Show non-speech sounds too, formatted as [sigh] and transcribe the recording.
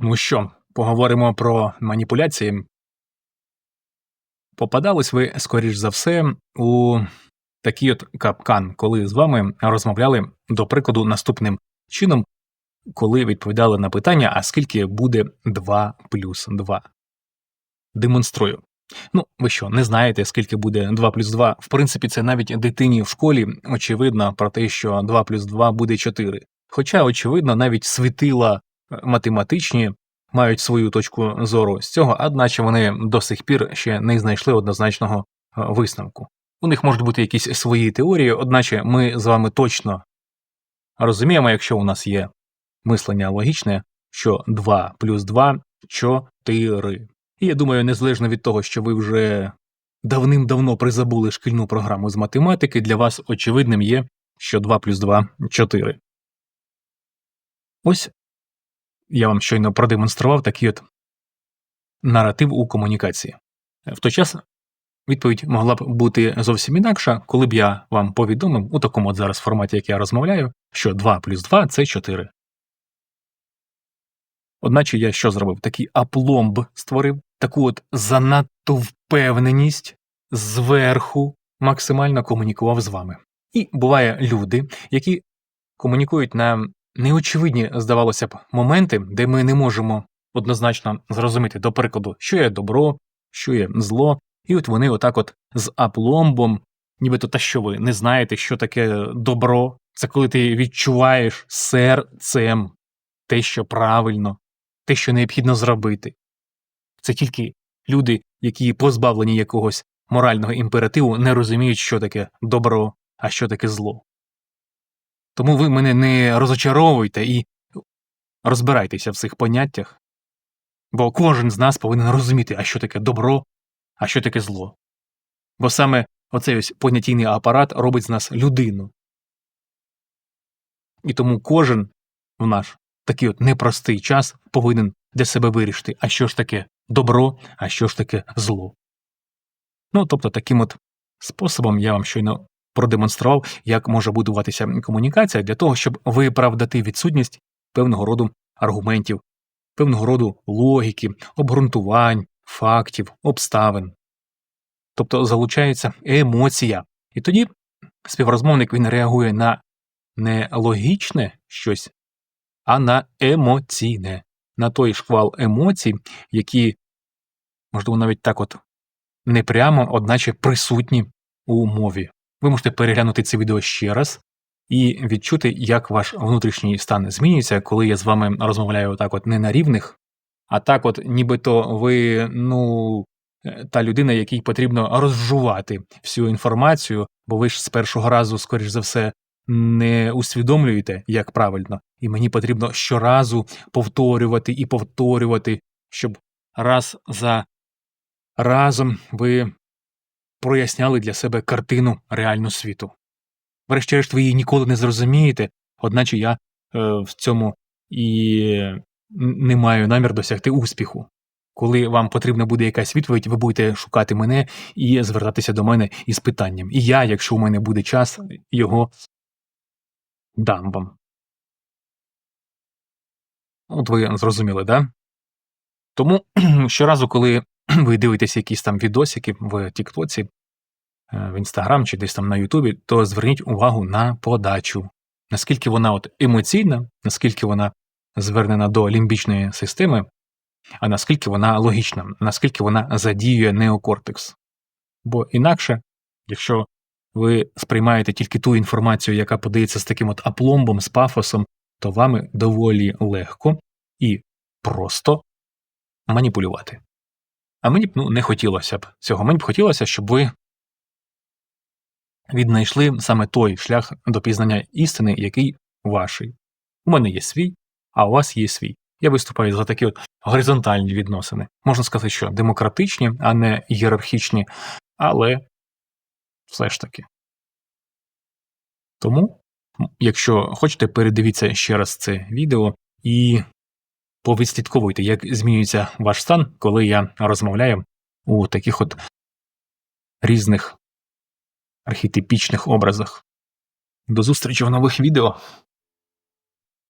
Ну що, поговоримо про маніпуляції. Попадались ви, скоріш за все, у такий от капкан, коли з вами розмовляли, до прикладу, наступним чином, коли відповідали на питання, а скільки буде 2 плюс 2. Демонструю. Ну, ви що, не знаєте, скільки буде 2 плюс 2? В принципі, це навіть дитині в школі очевидно про те, що 2 плюс 2 буде 4. Хоча, очевидно, навіть світила математичні мають свою точку зору з цього, одначе вони до сих пір ще не знайшли однозначного е, висновку. У них можуть бути якісь свої теорії, одначе ми з вами точно розуміємо, якщо у нас є мислення логічне, що 2 плюс 2 – 4. І я думаю, незалежно від того, що ви вже давним-давно призабули шкільну програму з математики, для вас очевидним є, що 2 плюс 2 – 4. Ось я вам щойно продемонстрував такий от наратив у комунікації. В той час відповідь могла б бути зовсім інакша, коли б я вам повідомив у такому от зараз форматі, як я розмовляю, що 2 плюс 2 це 4. Одначе я що зробив? Такий апломб створив, таку от занадто впевненість зверху максимально комунікував з вами. І буває люди, які комунікують на неочевидні, здавалося б, моменти, де ми не можемо однозначно зрозуміти, до прикладу, що є добро, що є зло, і от вони отак от з апломбом, нібито та що ви не знаєте, що таке добро, це коли ти відчуваєш серцем те, що правильно, те, що необхідно зробити. Це тільки люди, які позбавлені якогось морального імперативу, не розуміють, що таке добро, а що таке зло. Тому ви мене не розочаровуйте і розбирайтеся в цих поняттях, бо кожен з нас повинен розуміти, а що таке добро, а що таке зло. Бо саме оцей ось понятійний апарат робить з нас людину. І тому кожен в наш такий от непростий час повинен для себе вирішити, а що ж таке добро, а що ж таке зло. Ну тобто таким от способом я вам щойно продемонстрував, як може будуватися комунікація для того, щоб виправдати відсутність певного роду аргументів, певного роду логіки, обґрунтувань, фактів, обставин. Тобто залучається емоція. І тоді співрозмовник він реагує на не логічне щось, а на емоційне, на той шквал емоцій, які, можливо, навіть так от непрямо, одначе присутні у мові. Ви можете переглянути це відео ще раз і відчути, як ваш внутрішній стан змінюється, коли я з вами розмовляю так от не на рівних, а так от нібито ви, ну, е, та людина, якій потрібно розжувати всю інформацію, бо ви ж з першого разу, скоріш за все, не усвідомлюєте, як правильно, і мені потрібно щоразу повторювати і повторювати, щоб раз за разом ви проясняли для себе картину реальну світу. Врешті-решт, ви її ніколи не зрозумієте, одначе я е, в цьому і не маю намір досягти успіху. Коли вам потрібна буде якась відповідь, ви будете шукати мене і звертатися до мене із питанням. І я, якщо у мене буде час, його дам вам. От ви зрозуміли, да? Тому [clears throat] щоразу, коли [clears throat] ви дивитесь якісь там відосики в Тіктоці, е, в Інстаграм чи десь там на Ютубі, то зверніть увагу на подачу, наскільки вона от емоційна, наскільки вона звернена до лімбічної системи, а наскільки вона логічна, наскільки вона задіює неокортекс. Бо інакше, якщо ви сприймаєте тільки ту інформацію, яка подається з таким от апломбом, з пафосом, то вами доволі легко і просто маніпулювати. А мені б ну, не хотілося б цього. Мені б хотілося, щоб ви віднайшли саме той шлях до пізнання істини, який ваший. У мене є свій, а у вас є свій. Я виступаю за такі от горизонтальні відносини. Можна сказати, що демократичні, а не ієрархічні, але все ж таки. Тому, якщо хочете, передивіться ще раз це відео і повідслідковуйте, як змінюється ваш стан, коли я розмовляю у таких от різних архетипічних образах. До зустрічі в нових відео.